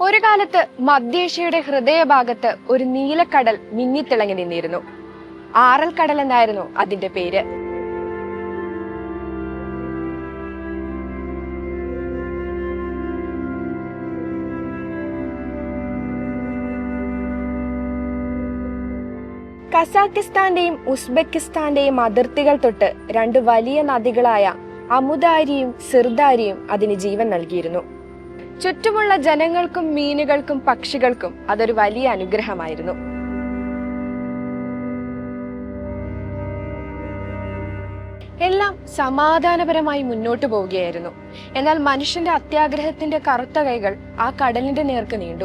ഒരു കാലത്ത് മധ്യേഷ്യയുടെ ഹൃദയഭാഗത്ത് ഒരു നീലക്കടൽ മിന്നിത്തിളങ്ങി നിന്നിരുന്നു. ആറൽ കടൽ എന്നായിരുന്നു അതിന്റെ പേര്. കസാക്കിസ്ഥാന്റെയും ഉസ്ബെക്കിസ്ഥാന്റെയും അതിർത്തികൾ തൊട്ട് രണ്ട് വലിയ നദികളായ അമുദാരിയും സിർദാരിയും അതിന് ജീവൻ നൽകിയിരുന്നു. ചുറ്റുമുള്ള ജനങ്ങൾക്കും മീനുകൾക്കും പക്ഷികൾക്കും അതൊരു വലിയ അനുഗ്രഹമായിരുന്നു. എല്ലാം സമാധാനപരമായി മുന്നോട്ടു പോവുകയായിരുന്നു. എന്നാൽ മനുഷ്യന്റെ അത്യാഗ്രഹത്തിന്റെ കറുത്ത കൈകൾ ആ കടലിന്റെ നേർക്ക് നീണ്ടു.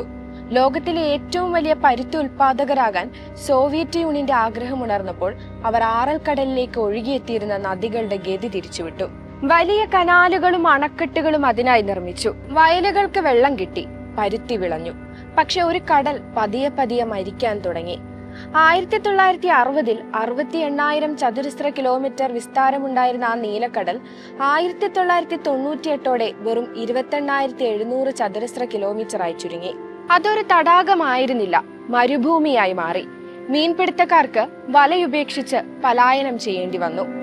ലോകത്തിലെ ഏറ്റവും വലിയ പരുത്തി ഉൽപാദകരാകാൻ സോവിയറ്റ് യൂണിയന്റെ ആഗ്രഹം ഉണർന്നപ്പോൾ അവർ ആറൽ കടലിലേക്ക് ഒഴുകിയെത്തിയിരുന്ന നദികളുടെ ഗതി തിരിച്ചുവിട്ടു. വലിയ കനാലുകളും അണക്കെട്ടുകളും അതിനായി നിർമ്മിച്ചു. വയലുകൾക്ക് വെള്ളം കിട്ടി പരുത്തി വിളഞ്ഞു. പക്ഷെ ഒരു കടൽ പതിയെ പതിയെ മരിക്കാൻ തുടങ്ങി. ആയിരത്തി തൊള്ളായിരത്തി അറുപതിൽ അറുപത്തി എണ്ണായിരം ചതുരശ്ര കിലോമീറ്റർ വിസ്താരമുണ്ടായിരുന്ന ആ നീലക്കടൽ ആയിരത്തി തൊള്ളായിരത്തി തൊണ്ണൂറ്റി എട്ടോടെ വെറും ഇരുപത്തെണ്ണായിരത്തി എഴുന്നൂറ് ചതുരശ്ര കിലോമീറ്ററായി ചുരുങ്ങി. അതൊരു തടാകമായിരുന്നില്ല മരുഭൂമിയായി മാറി. മീൻപിടുത്തക്കാർക്ക് വലയുപേക്ഷിച്ച് പലായനം ചെയ്യേണ്ടി വന്നു.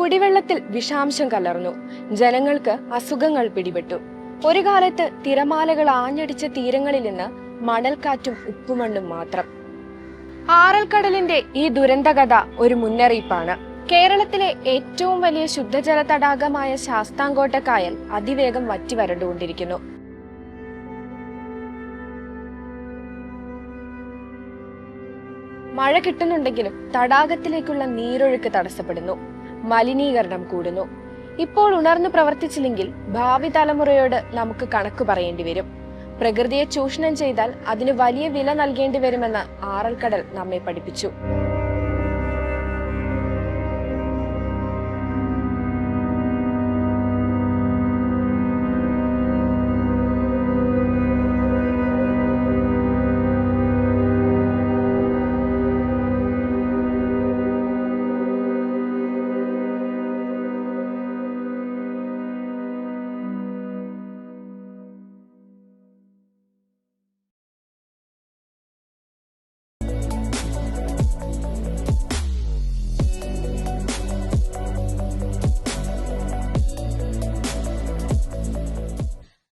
കുടിവെള്ളത്തിൽ വിഷാംശം കലർന്നു. ജനങ്ങൾക്ക് അസുഖങ്ങൾ പിടിപെട്ടു. ഒരു കാലത്ത് തിരമാലകൾ ആഞ്ഞടിച്ച തീരങ്ങളിൽ നിന്ന് മണൽക്കാറ്റും ഉപ്പുമണ്ണും മാത്രം. ആറൽക്കടലിന്റെ ഈ ദുരന്തകഥ ഒരു മുന്നറിയിപ്പാണ്. കേരളത്തിലെ ഏറ്റവും വലിയ ശുദ്ധജല തടാകമായ ശാസ്താംകോട്ട കായൽ അതിവേഗം വറ്റി വരണ്ടുകൊണ്ടിരിക്കുന്നു മഴ കിട്ടുന്നുണ്ടെങ്കിലും തടാകത്തിലേക്കുള്ള നീരൊഴുക്ക് തടസ്സപ്പെടുന്നു. മലിനീകരണം കൂടുന്നു. ഇപ്പോൾ ഉണർന്നു പ്രവർത്തിച്ചില്ലെങ്കിൽ ഭാവി തലമുറയോട് നമുക്ക് കണക്ക് പറയേണ്ടി വരും. പ്രകൃതിയെ ചൂഷണം ചെയ്താൽ അതിന് വലിയ വില നൽകേണ്ടി വരുമെന്ന് ആറൽക്കടൽ നമ്മെ പഠിപ്പിച്ചു.